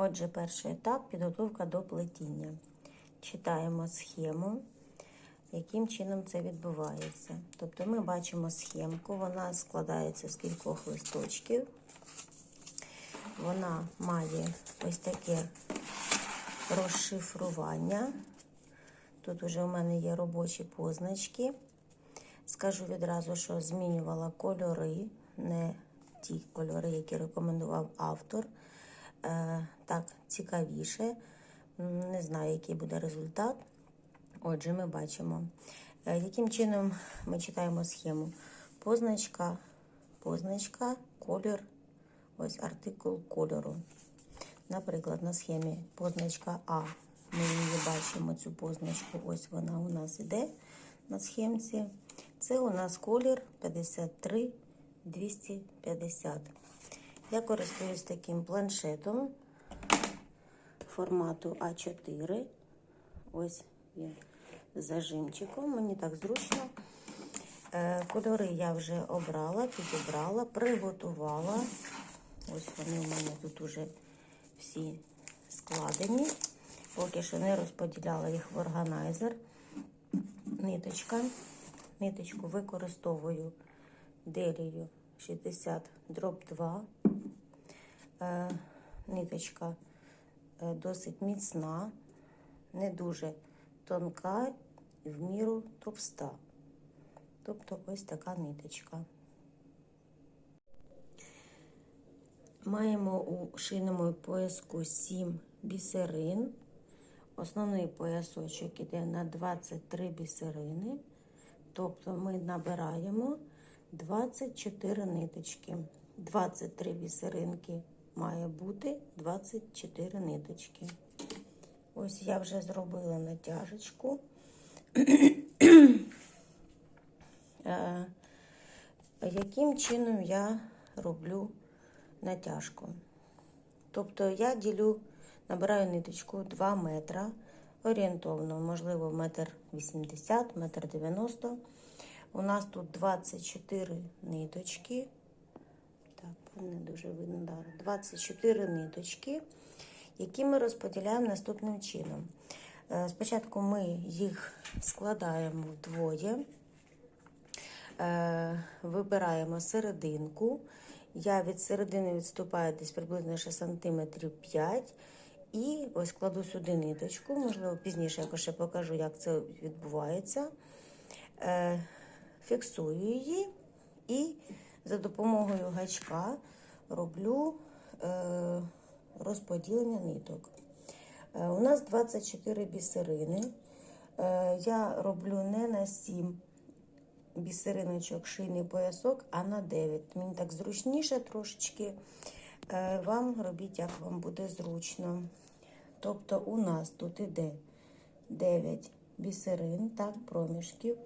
Отже, перший етап підготовка до плетіння. Читаємо схему, яким чином це відбувається. Тобто ми бачимо схемку, вона складається з кількох листочків. Вона має ось таке розшифрування. Тут вже у мене є робочі позначки. Скажу відразу, що змінювала кольори, не ті кольори, які рекомендував автор. Е, так, цікавіше. Не знаю, який буде результат. Отже, ми бачимо, е, яким чином ми читаємо схему. Позначка, позначка, колір, ось артикул кольору. Наприклад, на схемі позначка А. Ми її бачимо, цю позначку. Ось вона у нас іде на схемці. Це у нас колір 53 250. Я користуюсь таким планшетом формату А4. Ось з зажимчиком. Мені так зручно. Е, Кольори я вже обрала, підібрала, приготувала. Ось вони у мене тут уже всі складені. Поки що не розподіляла їх в органайзер. Ниточка. Ниточку використовую делію 60 дроб 2. Е, ниточка е, досить міцна, не дуже тонка і в міру товста. Тобто ось така ниточка. Маємо у шийному пояску 7 бісерин. Основний поясочок іде на 23 бісерини. Тобто ми набираємо 24 ниточки. 23 бісеринки має бути 24 ниточки. Ось я вже зробила натяжечку. Е, Яким чином я роблю натяжку? Тобто я ділю, набираю ниточку 2 метра, орієнтовно, можливо, метр 80, метр 90. У нас тут 24 ниточки. Так, не дуже видно. Да. 24 ниточки, які ми розподіляємо наступним чином. Е, Спочатку ми їх складаємо вдвоє, Е, вибираємо серединку. Я від середини відступаю десь приблизно ще сантиметрів 5. І ось кладу сюди ниточку, можливо, пізніше якось ще покажу, як це відбувається. Е, Фіксую її і за допомогою гачка роблю е, розподілення ниток. Е, У нас 24 бісерини. Е, Я роблю не на 7 бісериночок шийний поясок, а на 9. Мені так зручніше трошечки. Вам робіть, як вам буде зручно. Тобто у нас тут іде 9 бісерин, так, проміжків.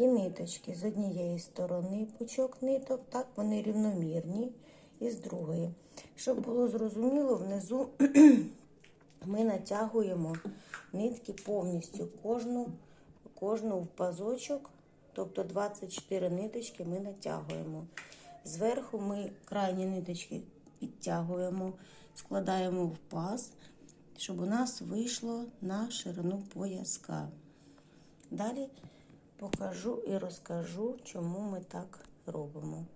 І ниточки з однієї сторони пучок ниток, так, вони рівномірні, і з другої. Щоб було зрозуміло, внизу ми натягуємо нитки повністю, кожну, кожну в пазочок, тобто 24 ниточки ми натягуємо. Зверху ми крайні ниточки підтягуємо, складаємо в паз, щоб у нас вийшло на ширину пояска. Далі покажу і розкажу, чому ми так робимо.